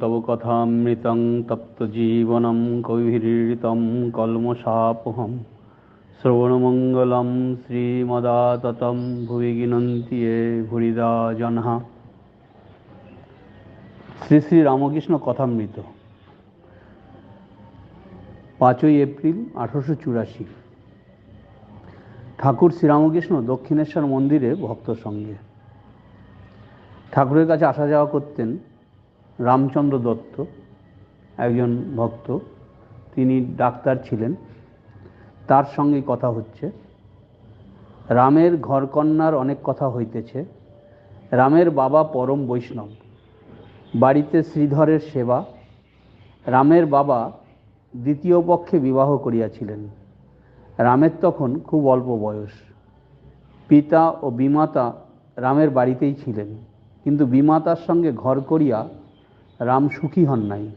তব কথামৃতং তপ্তজীবনং কবিরৃতম কলমসাপহম শ্রবণমঙ্গলম শ্রীমদাততম ভুবি গিনন্তি এ ভুরিদা জনহা শ্রী শ্রী রামকৃষ্ণ কথামৃত পাঁচই এপ্রিল আঠারোশো চুরাশি। ঠাকুর শ্রীরামকৃষ্ণ দক্ষিণেশ্বর মন্দিরে ভক্ত সঙ্গে ঠাকুরের কাছে আসা যাওয়া করতেন রামচন্দ্র দত্ত, একজন ভক্ত, তিনি ডাক্তার ছিলেন। তার সঙ্গে কথা হচ্ছে। রামের ঘরকন্যার অনেক কথা হইতেছে। রামের বাবা পরম বৈষ্ণব। বাড়িতে শ্রীধরের সেবা। রামের বাবা দ্বিতীয় পক্ষে বিবাহ করিয়াছিলেন। রামের তখন খুব অল্প বয়স। পিতা ও বিমাতা রামের বাড়িতেই ছিলেন। কিন্তু বিমাতার সঙ্গে ঘর করিয়া রাম সুখী হন নাই।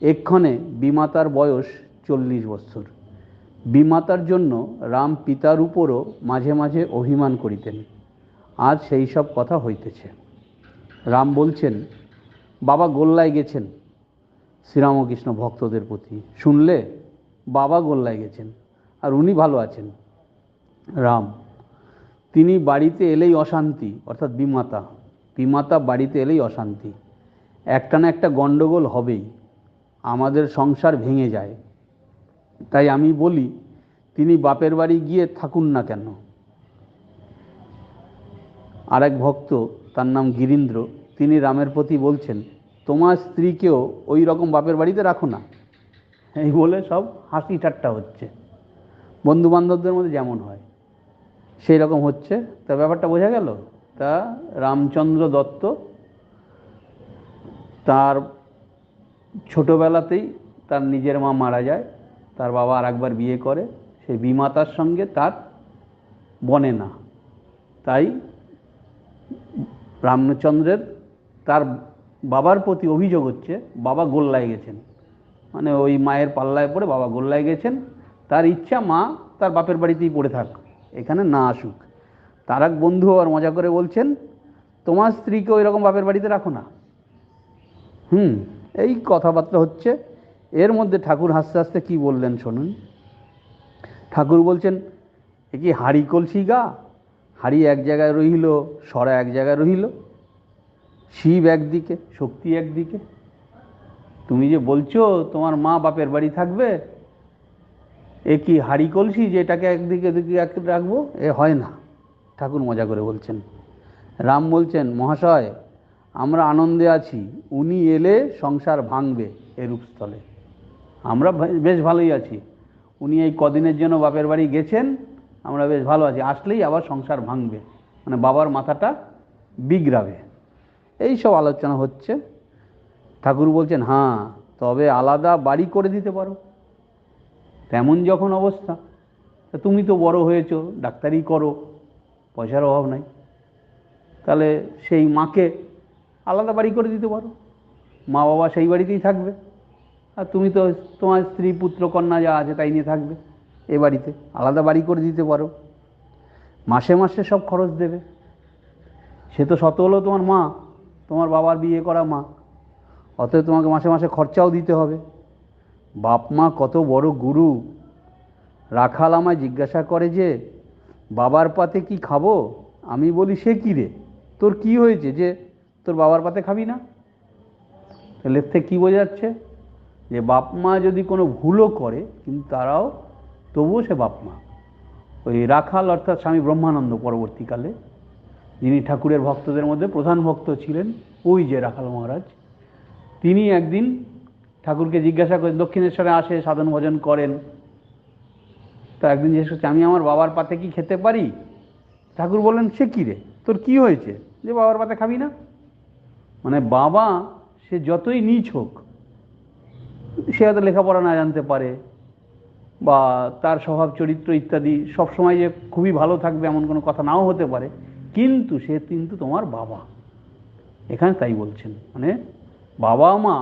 এক্ষণে বিমাতার বয়স চল্লিশ বৎসর বিমাতার জন্য রাম পিতার উপরও মাঝে মাঝে অভিমান করিতেন। আজ সেই সব কথা হইতেছে। রাম বলছেন, বাবা গোল্লায় গেছেন। শ্রীরামকৃষ্ণ ভক্তদের প্রতি। শুনলে? বাবা গোল্লায় গেছেন, আর উনি ভালো আছেন। রাম, তিনি বাড়িতে এলেই অশান্তি। অর্থাৎ বিমাতা। বিমাতা বাড়িতে এলেই অশান্তি। একটা না একটা গণ্ডগোল হবেই, আমাদের সংসার ভেঙে যায়। তাই আমি বলি, তিনি বাপের বাড়ি গিয়ে থাকুন না কেন? আর এক ভক্ত, তার নাম গিরীন্দ্র, তিনি রামের প্রতি বলছেন, তোমার স্ত্রীকেও ওই রকম বাপের বাড়িতে রাখো না। এই বলে সব হাসি ঠাট্টা হচ্ছে। বন্ধু বান্ধবদের মধ্যে যেমন হয়, সেই রকম হচ্ছে। তা ব্যাপারটা বোঝা গেল? তা রামচন্দ্র দত্ত তার ছোটোবেলাতেই তার নিজের মা মারা যায়, তার বাবা আর একবার বিয়ে করে, সেই বিমাতার সঙ্গে তার বনে না। তাই রামচন্দ্রের তার বাবার প্রতি অভিযোগ হচ্ছে, বাবা গোল্লায় গেছেন। মানে ওই মায়ের পাল্লায় পড়ে বাবা গোল্লায় গেছেন। তার ইচ্ছা মা তার বাপের বাড়িতেই পড়ে থাক, এখানে না আসুক। তার এক বন্ধু আর মজা করে বলছেন, তোমার স্ত্রীকে ওই রকম বাপের বাড়িতে রাখো না। হুম, এই কথাবার্তা হচ্ছে, এর মধ্যে ঠাকুর হাসতে হাসতে কী বললেন শুনুন? ঠাকুর বলছেন, এ কি হাড়ি কলসি গা? হাড়ি এক জায়গায় রহিল, সরা এক জায়গায় রহিল। শিব একদিকে, শক্তি একদিকে। তুমি যে বলছো, তোমার মা বাপের বাড়ি থাকবে। এ কি হাড়ি কলসি যে এটাকে একদিকে দিকে এক রাখব? এ হয় না। ঠাকুর মজা করে বলছেন। রাম বলছেন, মহাশয় আমরা আনন্দে আছি, উনি এলে সংসার ভাঙবে এ রূপস্থলে। আমরা বেশ ভালোই আছি। উনি এই কদিনের জন্য বাপের বাড়ি গেছেন, আমরা বেশ ভালো আছি। আসলেই আবার সংসার ভাঙবে মানে বাবার মাথাটা বিগড়াবে। এই সব আলোচনা হচ্ছে। ঠাকুর বলছেন হ্যাঁ তবে আলাদা বাড়ি করে দিতে পারো। তেমন যখন অবস্থা তুমি তো বড় হয়েছো, ডাক্তারি করো, পয়সার অভাব নাই। তাহলে সেই মাকে আলাদা বাড়ি করে দিতে পারো। মা বাবা সেই বাড়িতেই থাকবে। আর তুমি তো তোমার স্ত্রী, পুত্র, কন্যা যা আছে তাই নিয়ে থাকবে এ বাড়িতে। আলাদা বাড়ি করে দিতে পারো। মাসে মাসে সব খরচ দেবে। সে তো শত হলো তোমার মা, তোমার বাবার বিয়ে করা মা। অতএব তোমাকে মাসে মাসে খরচাও দিতে হবে। বাপ মা কত বড় গুরু। রাখাল আমায় জিজ্ঞাসা করে যে, বাবার পাতে কি খাব? আমি বলি, সে কী রে? তোর কি হয়েছে? যে তোর বাবার পাতে খাবি না? তাহলে থেকে কী বোঝাচ্ছে যে বাপ মা যদি কোনো ভুলও করে, কিন্তু তারাও তবুও সে বাপ মা। ওই রাখাল অর্থাৎ স্বামী ব্রহ্মানন্দ পরবর্তীকালে, যিনি ঠাকুরের ভক্তদের মধ্যে প্রধান ভক্ত ছিলেন, ওই যে রাখাল মহারাজ, তিনি একদিন ঠাকুরকে জিজ্ঞাসা করেন, দক্ষিণেশ্বরে আসে, সাধন ভজন করেন? তো একদিন জিজ্ঞেস করছে, আমি আমার বাবার পাতে কি খেতে পারি? ঠাকুর বললেন, সে কী রে? তোর কি হয়েছে? যে বাবার পাতে খাবি না। মানে বাবা সে যতই নিচ হোক, সে হয়তো লেখাপড়া না জানতে পারে বা তার স্বভাব, চরিত্র ইত্যাদি সবসময় যে খুবই ভালো থাকবে এমন কোনো কথা নাও হতে পারে, কিন্তু সে কিন্তু তোমার বাবা। এখানে তাই বলছেন। মানে বাবা মা,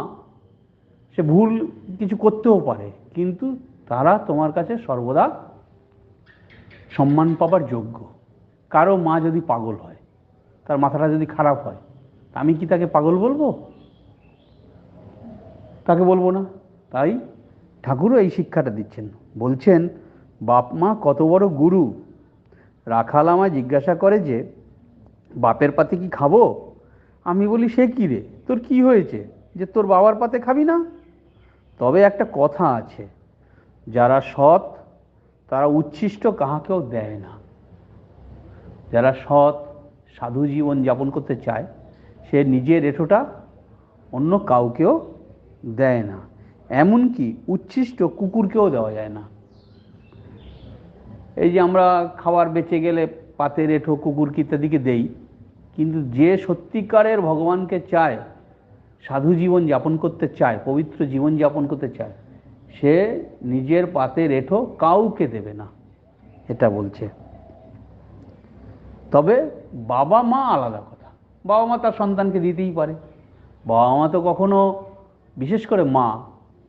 সে ভুল কিছু করতেও পারে, কিন্তু তারা তোমার কাছে সর্বদা সম্মান পাবার যোগ্য। কারও মা যদি পাগল হয়, তার মাথাটা যদি খারাপ হয় আমি কি তাকে পাগল বলব? তাকে বলব না। তাই ঠাকুরও এই শিক্ষাটা দিচ্ছেন। বলছেন, বাপ মা কত বড় গুরু। রাখাল আমায় জিজ্ঞাসা করে যে, বাপের পাতে কি খাব? আমি বলি, সে কি রে? তোর কি হয়েছে? যে তোর বাবার পাতে খাবি না? তবে একটা কথা আছে, যারা সৎ, তারা উচ্ছিষ্ট কাহাকেও দেয় না। যারা সৎ, সাধু জীবন যাপন করতে চায় সে নিজের এঠোটা অন্য কাউকেও দেয় না। এমনকি উচ্ছিষ্ট কুকুরকেও দেওয়া যায় না। এই যে আমরা খাবার বেঁচে গেলে পাতের এঠো কুকুর ইত্যাদিকে দেই, কিন্তু যে সত্যিকারের ভগবানকে চায়, সাধু জীবন যাপন করতে চায়, পবিত্র জীবন যাপন করতে চায়, সে নিজের পাতের এঠো কাউকে দেবে না, এটা বলছে। তবে বাবা মা আলাদা কথা বাবা মা তার সন্তানকে দিতেই পারে। বাবা মা তো কখনো, বিশেষ করে মা,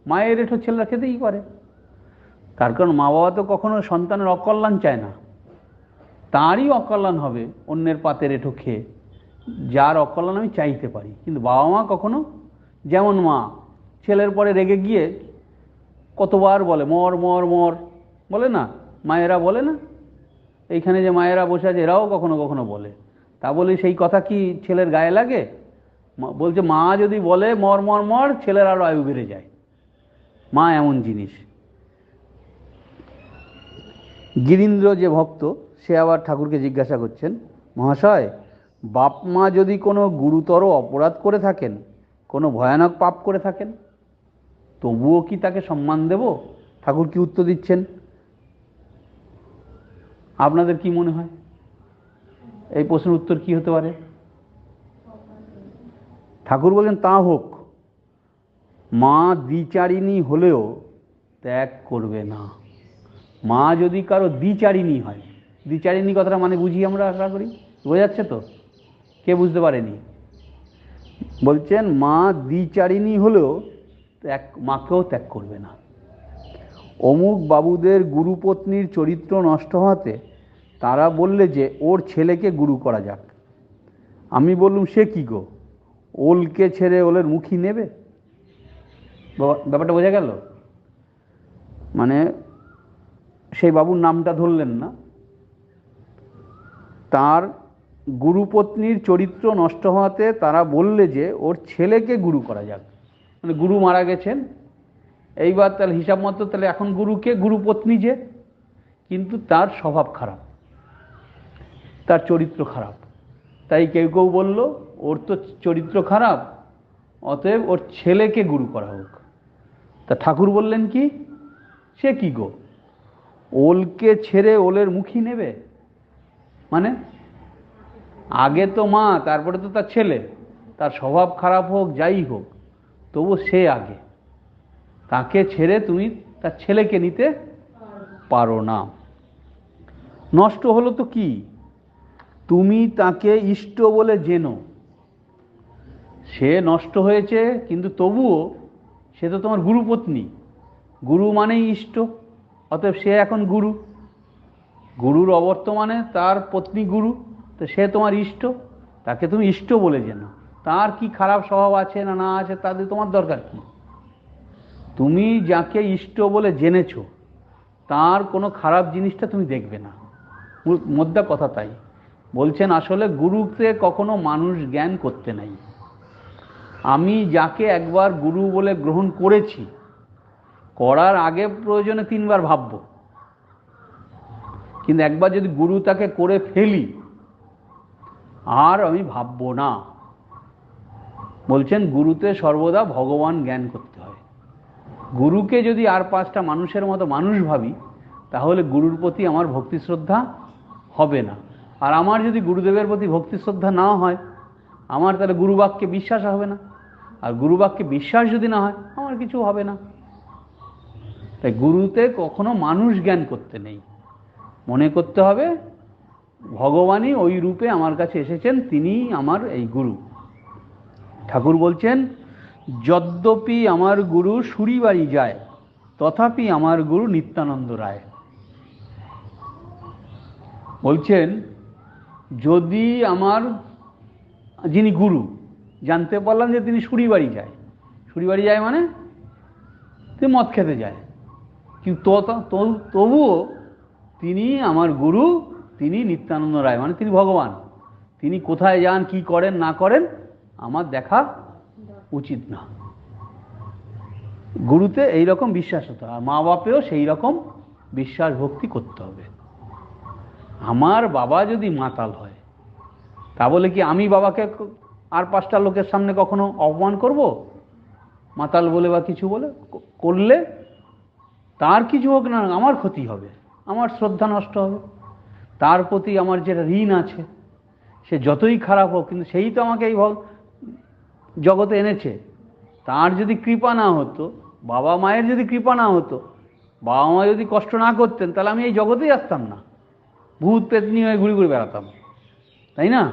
মায়ের এঠো ছেলেরা খেতেই পারে। তার কারণ মা বাবা তো কখনো সন্তানের অকল্যাণ চায় না। তারই অকল্যাণ হবে অন্যের পাতের এঠো খেয়ে। যার অকল্যাণ আমি চাইতে পারি। কিন্তু বাবা মা কখনো, যেমন মা, ছেলের পরে রেগে গিয়ে কতবার বলে, মর মর মর। বলে না? মায়েরা বলে না? এইখানে যে মায়েরা বসে আছে, এরাও কখনো কখনো বলে। তা বলে, সেই কথা কি ছেলের গায়ে লাগে? বলছে, মা যদি বলে মর মর মর, ছেলের আরও আয়ু বেড়ে যায়। মা এমন জিনিস। গিরীন্দ্র যে ভক্ত, সে আবার ঠাকুরকে জিজ্ঞাসা করছেন, মহাশয়, বাপ মা যদি কোনো গুরুতর অপরাধ করে থাকেন, কোনো ভয়ানক পাপ করে থাকেন, তবুও কি তাকে সম্মান দেব? ঠাকুর কি উত্তর দিচ্ছেন? আপনাদের কি মনে হয়? এই প্রশ্নের উত্তর কি হতে পারে? ঠাকুর বলেন, তা হোক। মা দ্বিচারিণী হলেও ত্যাগ করবে না। মা যদি কারও দ্বিচারিণী হয়। দ্বিচারিণী কথাটা মানে বুঝি আমরা আশা করি? বোঝা যাচ্ছে তো? কে বুঝতে পারেনি? বলছেন, মা দ্বিচারিণী হলেও ত্যাগ, মাকেও ত্যাগ করবে না। অমুক বাবুদের গুরুপত্নীর চরিত্র নষ্ট হওয়াতে তারা বললে যে ওর ছেলেকে গুরু করা যাক। আমি বললুম, সে কি গো? ওলকে ছেড়ে ওলের মুখী নেবে? ব্যাপারটা বোঝা গেল? মানে সেই বাবুর নামটা ধরলেন না। তার গুরুপত্নীর চরিত্র নষ্ট হওয়াতে তারা বললে যে ওর ছেলেকে গুরু করা যাক। মানে গুরু মারা গেছেন। এইবার তাহলে হিসাব মতো তাহলে এখন গুরুকে, গুরুপত্নী যে। কিন্তু তার স্বভাব খারাপ। তার চরিত্র খারাপ। তাই কেউ কেউ বলল, ওর তো চরিত্র খারাপ, অতএব ওর ছেলেকে গুরু করা হোক। তা ঠাকুর বললেন কি, সে কি গো? ওলকে ছেড়ে ওলের মুখী নেবে? মানে আগে তো মা, তারপরে তো তার ছেলে। তার স্বভাব খারাপ হোক, যাই হোক তবু সে আগে। তাকে ছেড়ে তুমি তার ছেলেকে নিতে পারো না। নষ্ট হলো তো কি? তুমি তাকে ইষ্ট বলে জেনো। সে নষ্ট হয়েছে, কিন্তু তবুও সে তো তোমার গুরুপত্নী গুরু মানেই ইষ্ট, অতএব সে এখন গুরু। গুরুর অবর্তমানে তার পত্নী গুরু, তো সে তোমার ইষ্ট, তাকে তুমি ইষ্ট বলে জেনো। তার কি খারাপ স্বভাব আছে না না আছে তাদের তোমার দরকার কি? তুমি যাকে ইষ্ট বলে জেনেছো, তার কোনো খারাপ জিনিসটা তুমি দেখবে না। মোদ্দা কথা তাই। বলছেন, আসলে গুরুকে কখনো মানুষ জ্ঞান করতে নাই। আমি যাকে একবার গুরু বলে গ্রহণ করেছি, করার আগে প্রয়োজনে তিনবার ভাববো। কিন্তু একবার যদি গুরু তাকে করে ফেলি, আর আমি ভাববো না। বলছেন, গুরুতে সর্বদা ভগবান জ্ঞান করতে হয়। গুরুকে যদি আর পাঁচটা মানুষের মতো মানুষ ভাবি, তাহলে গুরুর প্রতি আমার ভক্তি শ্রদ্ধা হবে না। আর আমার যদি গুরুদেবের প্রতি ভক্তি শ্রদ্ধা না হয়, আমার তাহলে গুরুবাক্যে বিশ্বাস হবে না। আর গুরুবাক্যে বিশ্বাস যদি না হয়, আমার কিছু হবে না। তাই গুরুতে কখনো মানুষ জ্ঞান করতে নেই। মনে করতে হবে, ভগবানই ওই রূপে আমার কাছে এসেছেন তিনিই আমার এই গুরু। ঠাকুর বলছেন, যদ্যপি আমার গুরু সুরিবাড়ি যায়, তথাপি আমার গুরু নিত্যানন্দ রায়। বলছেন যদি আমার যিনি গুরু, জানতে পারলাম যে তিনি সুরিবাড়ি যায়। সুরিবাড়ি যায় মানে তিনি মদ খেতে যায়। কিন্তু তবুও তিনি আমার গুরু, তিনি নিত্যানন্দ রায় মানে তিনি ভগবান। তিনি কোথায় যান, কি করেন, না করেন, আমার দেখা উচিত না। গুরুতে এই রকম বিশ্বাস হতে হবে আর মা বাপেও সেই রকম বিশ্বাস ভক্তি করতে হবে। আমার বাবা যদি মাতাল হয়, তা বলে কি আমি বাবাকে আর পাঁচটা লোকের সামনে কখনো অপমান করব? মাতাল বলে বা কিছু বলে? করলে তার কিছু হোক না, আমার ক্ষতি হবে, আমার শ্রদ্ধা নষ্ট হবে। তার প্রতি আমার যেটা ঋণ আছে, সে যতই খারাপ হোক, কিন্তু সেই তো আমাকে এই জগতে এনেছে। তার যদি কৃপা না হতো, বাবা মায়ের যদি কৃপা না হতো, বাবা মা যদি কষ্ট না করতেন, তাহলে আমি এই জগতেই আসতাম না। ভূত পেতনি হয়ে ঘুরে ঘুরে বেড়াতাম। তাই না?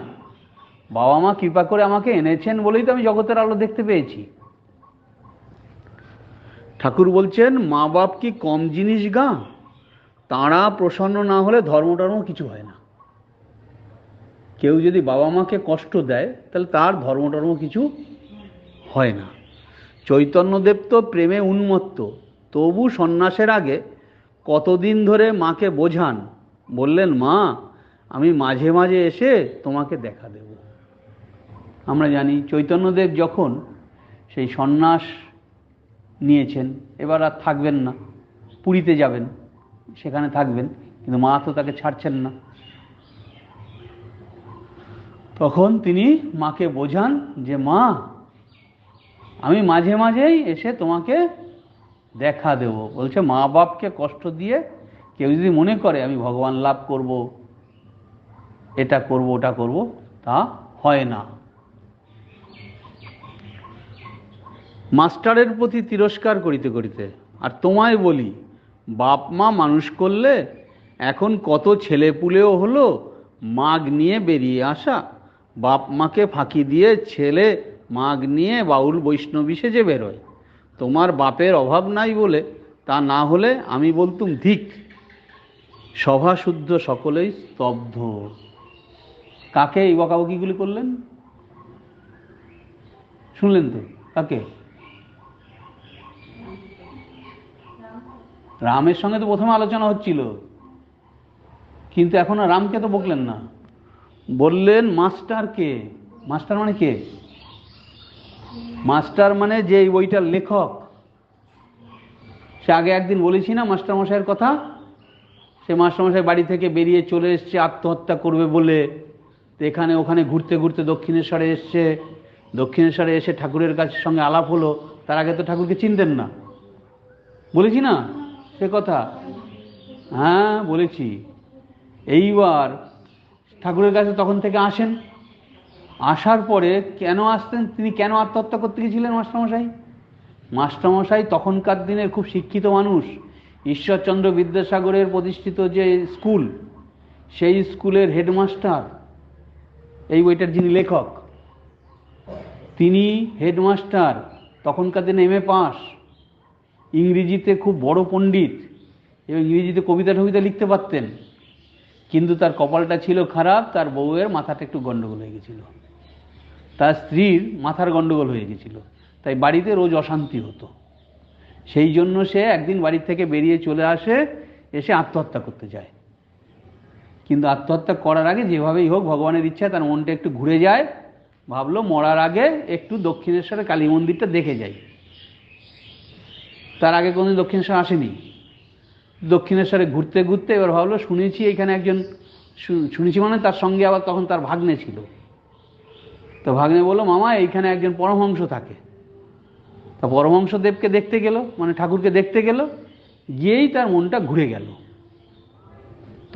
বাবা মা কৃপা করে আমাকে এনেছেন বলেই তো আমি জগতের আলো দেখতে পেয়েছি। ঠাকুর বলছেন, মা বাপ কি কম জিনিস গা? তাঁরা প্রসন্ন না হলে ধর্ম টর্ম কিছু হয় না। কেউ যদি বাবা মাকে কষ্ট দেয়, তাহলে তার ধর্ম টর্ম কিছু হয় না। চৈতন্যদেব তো প্রেমে উন্মত্ত। তবু সন্ন্যাসের আগে কতদিন ধরে মাকে বোঝান বললেন, মা, আমি মাঝে মাঝে এসে তোমাকে দেখা দেব। আমরা জানি চৈতন্যদেব যখন সেই সন্ন্যাস নিয়েছেন, এবার আর থাকবেন না, পুরীতে যাবেন, সেখানে থাকবেন, কিন্তু মা তো তাকে ছাড়ছেন না। তখন তিনি মাকে বোঝান যে, মা, আমি মাঝে মাঝেই এসে তোমাকে দেখা দেব। বলছে, মা বাপকে কষ্ট দিয়ে কেউ যদি মনে করে, আমি ভগবান লাভ করব, এটা করব, ওটা করব, তা হয় না। মাস্টারের প্রতি তিরস্কার করিতে করিতে, আর তোমায় বলি, বাপ মা মানুষ করলে এখন কত ছেলে পুলেও হলো, মাগ নিয়ে বেরিয়ে আসা। বাপ মাকে ফাঁকি দিয়ে ছেলে মাগ নিয়ে বাউল বৈষ্ণবী সেজে বেরোয়। তোমার বাপের অভাব নাই বলে, তা না হলে আমি বলতুম, ধিক। সভা শুদ্ধ সকলেই স্তব্ধ। কাকে এই বকাবকিগুলি করলেন? শুনলেন তো? কাকে? রামের সঙ্গে তো প্রথমে আলোচনা হচ্ছিল। কিন্তু এখন রামকে তো বকলেন না। বললেন, মাস্টার কে? মাস্টার মানে কে? মাস্টার মানে যে বইটার লেখক। সে আগে একদিন বলেছি না মাস্টারমশাইয়ের কথা? সে মাস্টারমশাই বাড়ি থেকে বেরিয়ে চলে এসছে, আত্মহত্যা করবে বলে। এখানে, ওখানে ঘুরতে ঘুরতে দক্ষিণেশ্বরে এসছে। দক্ষিণেশ্বরে এসে ঠাকুরের কাছে সঙ্গে আলাপ হলো। তার আগে তো ঠাকুরকে চিনতেন না। বলেছি না? সে কথা? হ্যাঁ বলেছি। এইবার ঠাকুরের কাছে তখন থেকে আসেন। আসার পরে কেন আসতেন? তিনি কেন আত্মহত্যা করতে গেছিলেন মাস্টারমশাই? মাস্টারমশাই তখনকার দিনের খুব শিক্ষিত মানুষ। ঈশ্বরচন্দ্র বিদ্যাসাগরের প্রতিষ্ঠিত যে স্কুল, সেই স্কুলের হেডমাস্টার, এই বইটার যিনি লেখক, তিনি হেডমাস্টার, তখনকার দিনে এম এ পাস ইংরেজিতে খুব বড় পণ্ডিত, এবং ইংরেজিতে কবিতা টবিতা লিখতে পারতেন, কিন্তু তার কপালটা ছিল খারাপ, তার বউয়ের মাথাটা একটু গণ্ডগোল হয়ে গেছিল। তার স্ত্রীর মাথার গণ্ডগোল হয়ে গেছিল। তাই বাড়িতে রোজ অশান্তি হতো। সেই জন্য সে একদিন বাড়ি থেকে বেরিয়ে চলে আসে, এসে আত্মহত্যা করতে যায়। কিন্তু আত্মহত্যা করার আগে যেভাবেই হোক ভগবানের ইচ্ছা তার মনটা একটু ঘুরে যায়, ভাবলো মরার আগে একটু দক্ষিণেশ্বরে কালী মন্দিরটা দেখে যাই। তার আগে কোনোদিন দক্ষিণেশ্বর আসেনি। দক্ষিণেশ্বরে ঘুরতে ঘুরতে এবার ভাবলো, শুনেছি এখানে একজন শুনেছি মানে তার সঙ্গে আবার তখন তার ভাগ্নে ছিল। তো ভাগ্নে বলল, মামা, এইখানে একজন পরমহংস থাকে। তা পরমহংসদেবকে দেখতে গেল মানে ঠাকুরকে দেখতে গেল, গিয়েই তার মনটা ঘুরে গেল।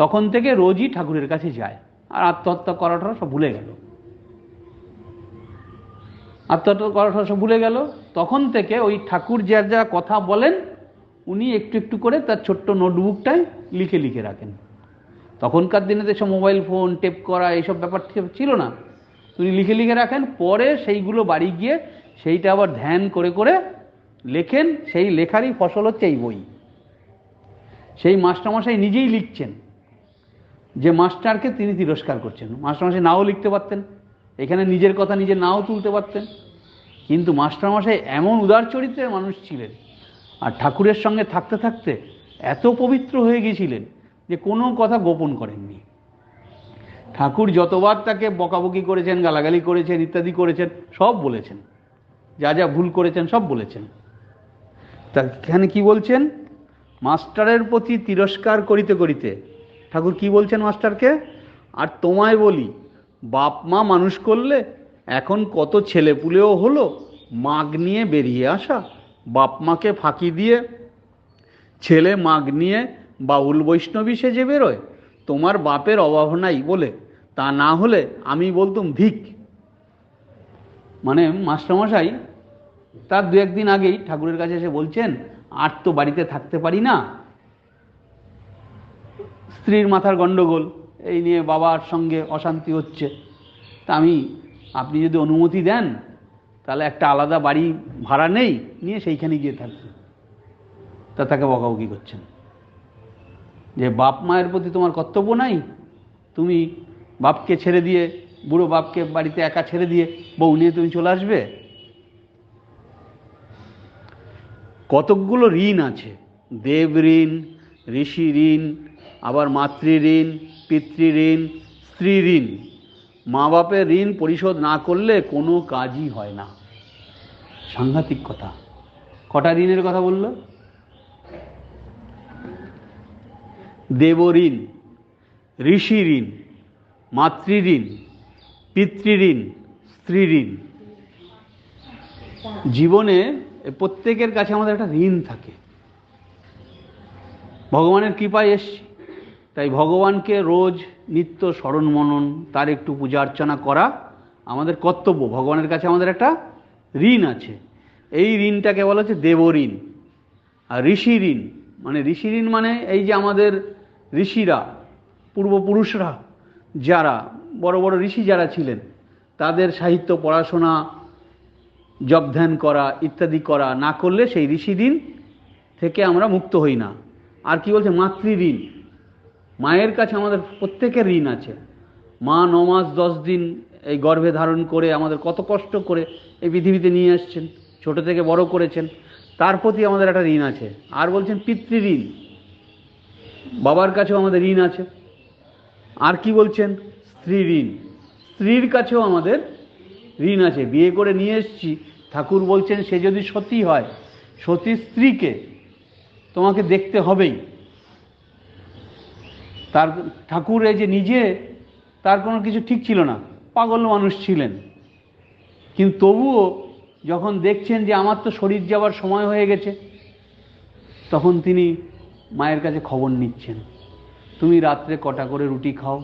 তখন থেকে রোজই ঠাকুরের কাছে যায়, আর আত্মহত্যা করাটা সব ভুলে গেল। আত্মহত্যা করাটা সব ভুলে গেল। তখন থেকে ওই ঠাকুর যার যা কথা বলেন, উনি একটু একটু করে তার ছোট্ট নোটবুকটায় লিখে লিখে রাখেন। তখনকার দিনে তো সব মোবাইল ফোন, টেপ করা, এইসব ব্যাপার ছিল না। উনি লিখে লিখে রাখেন, পরে সেইগুলো বাড়ি গিয়ে সেইটা আবার ধ্যান করে করে লেখেন, সেই লেখারই ফসল হচ্ছে এই বই। সেই মাস্টারমশাই নিজেই লিখছেন যে মাস্টারকে তিনি তিরস্কার করছেন। মাস্টারমশাই নাও লিখতে পারতেন, এখানে নিজের কথা নিজে নাও তুলতে পারতেন। কিন্তু মাস্টারমশাই এমন উদার চরিত্রের মানুষ ছিলেন আর ঠাকুরের সঙ্গে থাকতে থাকতে এত পবিত্র হয়ে গেছিলেন যে কোনো কথা গোপন করেননি। ঠাকুর যতবার তাকে বকাবকি করেছেন, গালাগালি করেছেন, ইত্যাদি করেছেন, সব বলেছেন। যা যা ভুল করেছেন, সব বলেছেন। তা এখানে কি বলছেন? মাস্টারের প্রতি তিরস্কার করিতে করিতে। ঠাকুর কি বলছেন মাস্টারকে? আর তোমায় বলি, বাপ মা মানুষ করলে এখন কত ছেলে পুলেও হলো মাগ নিয়ে বেরিয়ে আসা। বাপ মাকে ফাঁকি দিয়ে ছেলে মাগ নিয়ে বাউল বৈষ্ণবী সেজে বেরোয়। তোমার বাপের অভাব নাই বলে, তা না হলে আমি বলতুম ভিক। মানে মাস্টারমশাই তার দু একদিন আগেই ঠাকুরের কাছে এসে বলছেন, আর তো বাড়িতে থাকতে পারি না। স্ত্রীর মাথার গণ্ডগোল এই নিয়ে বাবার সঙ্গে অশান্তি হচ্ছে। তা আমি, আপনি যদি অনুমতি দেন, তাহলে একটা আলাদা বাড়ি ভাড়া নেই, নিয়ে সেইখানে গিয়ে থাকবে তা তাকে বকাবকি করছেন। যে বাপ মায়ের প্রতি তোমার কর্তব্য নাই? তুমি বাপকে ছেড়ে দিয়ে, বুড়ো বাপকে বাড়িতে একা ছেড়ে দিয়ে বউ নিয়ে তুমি চলে আসবে? কতকগুলো ঋণ আছে। দেব ঋণ, ঋষি ঋণ, আবার মাতৃ ঋণ, পিতৃ ঋণ, স্ত্রী ঋণ। মা বাপের ঋণ পরিশোধ না করলে কোনো কাজই হয় না। সাংঘাতিক কথা। কটা ঋণের কথা বলল? দেব ঋণ, ঋষি ঋণ, মাতৃ ঋণ, পিতৃ ঋণ, স্ত্রী ঋণ। জীবনে প্রত্যেকের কাছে আমাদের একটা ঋণ থাকে। ভগবানের কৃপায় এসছি। তাই ভগবানকে রোজ নিত্য স্মরণ মনন, তার একটু পূজা অর্চনা করা আমাদের কর্তব্য। ভগবানের কাছে আমাদের একটা ঋণ আছে। এই ঋণটাকে বলা হচ্ছে দেব ঋণ। আর ঋষি ঋণ মানে ঋষি ঋণ মানে এই যে আমাদের ঋষিরা, পূর্বপুরুষরা, যারা, বড় বড় ঋষি যারা ছিলেন, তাদের সাহিত্য, পড়াশোনা জপ ধ্যান করা, ইত্যাদি করা না করলে সেই ঋষি ঋণ থেকে আমরা মুক্ত হই না। আর কি বলছে? মাতৃ ঋণ মায়ের কাছে আমাদের প্রত্যেকের ঋণ আছে। মা ন মাস দশ দিন এই গর্ভে ধারণ করে আমাদের কত কষ্ট করে এই পৃথিবীতে নিয়ে আসছেন, ছোট থেকে বড় করেছেন, তার প্রতি আমাদের একটা ঋণ আছে। আর বলছেন পিতৃ ঋণ বাবার কাছেও আমাদের ঋণ আছে। আর কি বলছেন? স্ত্রী ঋণ স্ত্রীর কাছেও আমাদের ঋণ আছে। বিয়ে করে নিয়ে এসছি ঠাকুর বলছেন, সে যদি সতী হয়, সতী স্ত্রীকে তোমাকে দেখতে হবেই। তার ঠাকুর যে নিজে, তার কোনো কিছু ঠিক ছিল না। পাগল মানুষ ছিলেন। কিন্তু তবুও যখন দেখছেন যে আমার তো শরীর যাওয়ার সময় হয়ে গেছে, তখন তিনি মায়ের কাছে খবর নিচ্ছেন, তুমি রাত্রে কটা করে রুটি খাও?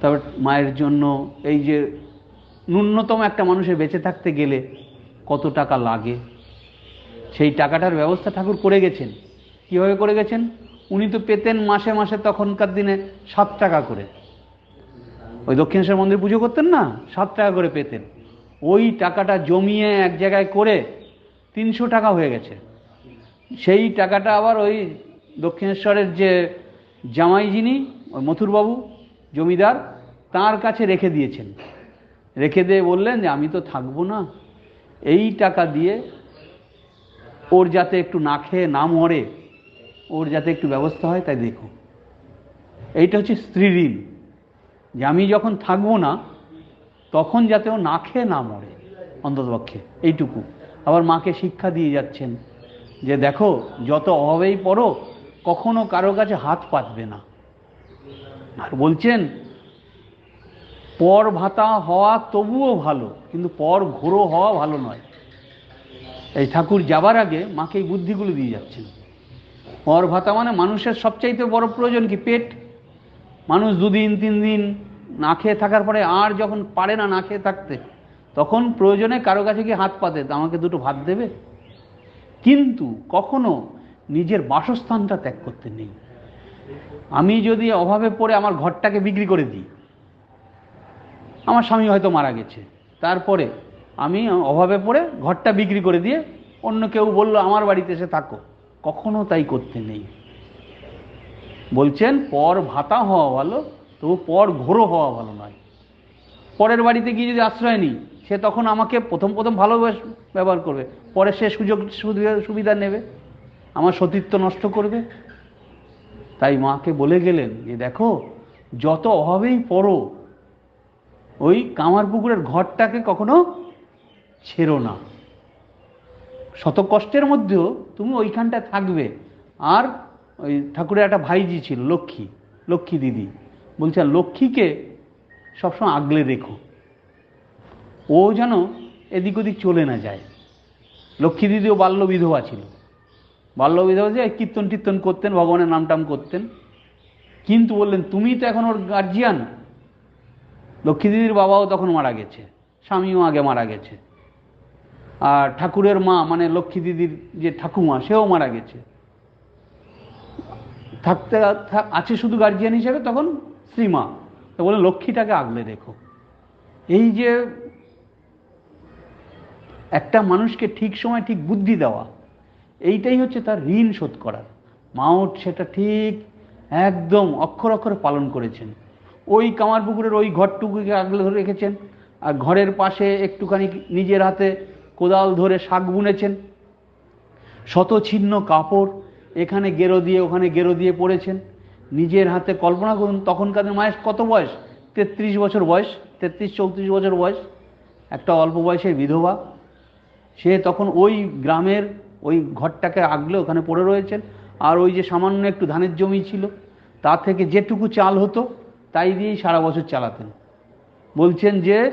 তারপর মায়ের জন্য এই যে ন্যূনতম একটা মানুষের বেঁচে থাকতে গেলে কত টাকা লাগে? সেই টাকাটার ব্যবস্থা ঠাকুর করে গেছেন। কীভাবে করে গেছেন? উনি তো পেতেন মাসে মাসে তখনকার দিনে সাত টাকা করে। ওই দক্ষিণেশ্বর মন্দির পুজো করতেন না? সাত টাকা করে পেতেন। ওই টাকাটা জমিয়ে এক জায়গায় করে তিনশো টাকা হয়ে গেছে। সেই টাকাটা আবার ওই দক্ষিণেশ্বরের যে জামাই যিনি ওই মথুরবাবু, জমিদার, তার কাছে রেখে দিয়েছেন। রেখে দিয়ে বললেন যে, আমি তো থাকব না। এই টাকা দিয়ে ওর যাতে একটু না খেয়ে না মরে, ওর যাতে একটু ব্যবস্থা হয়, তাই দেখো এইটা হচ্ছে স্ত্রী ঋণ। যে, আমি যখন থাকব না, তখন যাতে ও না খেয়ে না মরে। অন্ততপক্ষে এইটুকু। আবার মাকে শিক্ষা দিয়ে যাচ্ছেন যে, দেখো, যত অভাবেই পড়ো, কখনো কারও কাছে হাত পাতবে না। আর বলছেন পর ভাতা হওয়া তবুও ভালো, কিন্তু পর ঘোরো হওয়া ভালো নয়। এই ঠাকুর যাবার আগে মাকে এই বুদ্ধিগুলো দিয়ে যাচ্ছেন। পর ভাতা মানে মানুষের সবচাইতে বড় প্রয়োজন কি? পেট। মানুষ দুদিন তিন দিন না খেয়ে থাকার পরে আর যখন পারে না না খেয়ে থাকতে, তখন প্রয়োজনে কারও কাছে কি হাত পাতে আমাকে দুটো ভাত দেবে? কিন্তু কখনো নিজের বাসস্থানটা ত্যাগ করতে নেই। আমি যদি অভাবে পড়ে আমার ঘরটাকে বিক্রি করে দিই আমার স্বামী হয়তো মারা গেছে। তারপরে আমি অভাবে পড়ে ঘরটা বিক্রি করে দিয়ে অন্য কেউ বলল, আমার বাড়িতে এসে থাকো। কখনো তাই করতে নেই। বলছেন, পর ভাতা হওয়া ভালো তবু পর ঘোরো হওয়া ভালো নয়। পরের বাড়িতে গিয়ে যদি আশ্রয় নিই, সে তখন আমাকে প্রথম প্রথম ভালো ব্যবহার করবে। পরে সে সুযোগ সুবিধা- নেবে, আমার সতীত্ব নষ্ট করবে। তাই মাকে বলে গেলেন যে, দেখো, যত অভাবেই পড়ো ওই কামার পুকুরের ঘরটাকে কখনো ছেড়ো না। শত কষ্টের মধ্যেও তুমি ওইখানটা থাকবে। আর ওই ঠাকুরের একটা ভাইজি ছিল, লক্ষ্মী লক্ষ্মী দিদি। বলছেন, লক্ষ্মীকে সবসময় আগলে রেখো। ও যেন এদিক ওদিক চলে না যায়। লক্ষ্মী দিদিও বাল্য বিধবা ছিল। বাল্য বিধবা যে কীর্তন টীর্তন করতেন, ভগবানের নাম টাম করতেন। কিন্তু বললেন, তুমি তো এখন ওর গার্জিয়ান লক্ষ্মী দিদির বাবাও তখন মারা গেছে, স্বামীও আগে মারা গেছে। আর ঠাকুরের মা মানে লক্ষ্মী দিদির যে ঠাকুমা, সেও মারা গেছে। থাকতে আছে শুধু গার্জিয়ান হিসেবে, তখন শ্রীমা তো বলে, লক্ষ্মীটাকে আগলে রেখো। এই যে একটা মানুষকে ঠিক সময় ঠিক বুদ্ধি দেওয়া, এইটাই হচ্ছে তার ঋণ শোধ করার। মাও সেটা ঠিক একদম অক্ষর অক্ষরে পালন করেছেন। ওই কামারপুকুরের ওই ঘরটুকুকে আগলে ধরে রেখেছেন, আর ঘরের পাশে একটুখানি নিজের হাতে কোদাল ধরে শাক বুনেছেন। শত ছিন্ন কাপড় এখানে গেরো দিয়ে, ওখানে গেরো দিয়ে পড়েছেন। নিজের হাতে কল্পনা করুন, তখনকার মায়ের কত বয়স? তেত্রিশ বছর বয়স, তেত্রিশ, চৌত্রিশ বছর বয়স। একটা অল্প বয়সের বিধবা, সে তখন ওই গ্রামের ওই ঘরটাকে আগলে ওখানে পড়ে রয়েছেন। আর ওই যে সামান্য একটু ধানের জমি ছিল, তা থেকে যেটুকু চাল হতো তাই দিয়েই সারা বছর চালাতেন। বলছেন যে,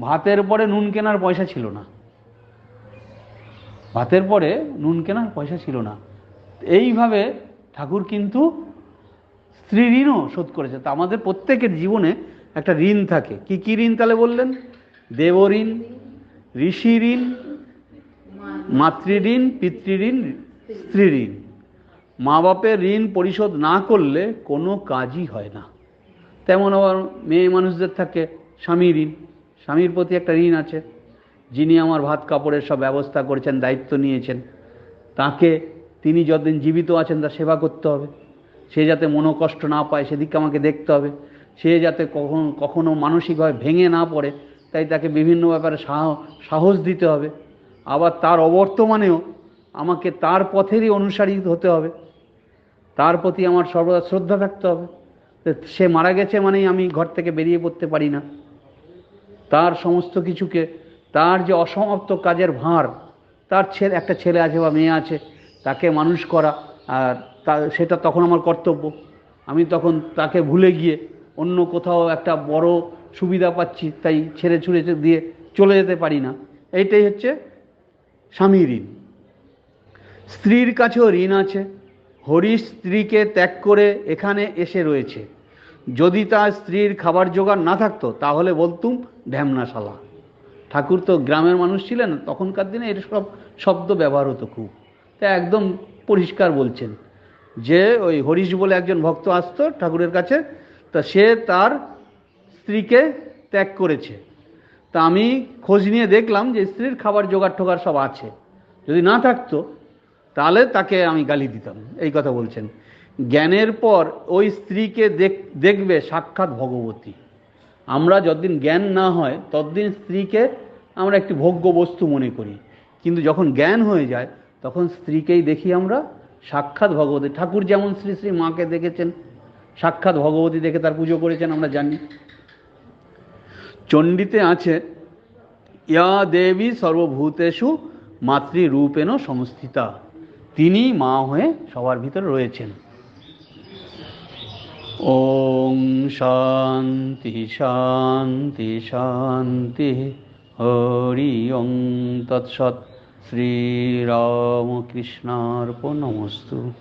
ভাতের পরে নুন কেনার পয়সা ছিল না। ভাতের পরে নুন কেনার পয়সা ছিল না। এইভাবে ঠাকুর কিন্তু স্ত্রী ঋণও শোধ করেছে। তা আমাদের প্রত্যেকের জীবনে একটা ঋণ থাকে। কি কি ঋণ তাহলে বললেন? দেব ঋণ, ঋষি ঋণ মাতৃঋণ পিতৃঋণ স্ত্রী ঋণ। মা বাপের ঋণ পরিশোধ না করলে কোনো কাজই হয় না। তেমন আবার মেয়ে মানুষদের থাকে স্বামী ঋণ। স্বামীর প্রতি একটা ঋণ আছে। যিনি আমার ভাত কাপড়ের সব ব্যবস্থা করেছেন, দায়িত্ব নিয়েছেন, তাকে তিনি যতদিন জীবিত আছেন তার সেবা করতে হবে। সে যাতে মনোকষ্ট না পায় সেদিকে আমাকে দেখতে হবে। সে যাতে কখন, কখনো মানসিকভাবে ভেঙে না পড়ে, তাই তাকে বিভিন্ন ব্যাপারে সাহ- সাহস দিতে হবে। আবার তার অবর্তমানেও আমাকে তার পথেরই অনুসারী হতে হবে। তার প্রতি আমার সর্বদা শ্রদ্ধা থাকতে হবে। সে মারা গেছে মানেই আমি ঘর থেকে বেরিয়ে পড়তে পারি না। তার সমস্ত কিছুকে, তার যে অসমাপ্ত কাজের ভার, তার ছেলে, একটা ছেলে আছে বা মেয়ে আছে, তাকে মানুষ করা, আর তা, সেটা তখন আমার কর্তব্য। আমি তখন তাকে ভুলে গিয়ে অন্য কোথাও একটা বড় সুবিধা পাচ্ছি, তাই ছেড়ে ছুড়ে দিয়ে চলে যেতে পারি না। এইটাই হচ্ছে স্বামী ঋণ। স্ত্রীর কাছেও ঋণ আছে। হরিশ স্ত্রীকে ত্যাগ করে এখানে এসে রয়েছে। যদি তার স্ত্রীর খাবার জোগাড় না থাকতো, তাহলে বলতুম ঢ্যামনাশালা। ঠাকুর তো গ্রামের মানুষ ছিলেন, তখনকার দিনে এটা সব শব্দ ব্যবহার হতো খুব। তা একদম পরিষ্কার বলছেন। যে ওই হরিশ বলে একজন ভক্ত আসতো ঠাকুরের কাছে, তা সে তার স্ত্রীকে ত্যাগ করেছে। তা আমি খোঁজ নিয়ে দেখলাম যে স্ত্রীর খাবার জোগাড় টোগাড় সব আছে। যদি না থাকতো, তাহলে তাকে আমি গালি দিতাম। এই কথা বলছেন। জ্ঞানের পর ওই স্ত্রীকে দেখ, দেখবে সাক্ষাৎ ভগবতী। আমরা যতদিন জ্ঞান না হয়, ততদিন স্ত্রীকে আমরা একটি ভোগ্য বস্তু মনে করি। কিন্তু যখন জ্ঞান হয়ে যায়, তখন স্ত্রীকেই দেখি আমরা সাক্ষাৎ ভগবতী। ঠাকুর যেমন শ্রী শ্রী মাকে দেখেছেন, সাক্ষাৎ ভগবতী দেখে তার পুজো করেছেন, আমরা জানি। চণ্ডীতে আছে, ইয়া দেবী সর্বভূতেষু মাতৃরূপেণ সংস্থিতা তিনি মা হয়ে সবার ভিতরে রয়েছেন। ওং শান্তি শান্তি শান্তি। হরি ওং তৎসৎ। শ্রীরামকৃষ্ণার্পণমস্তু।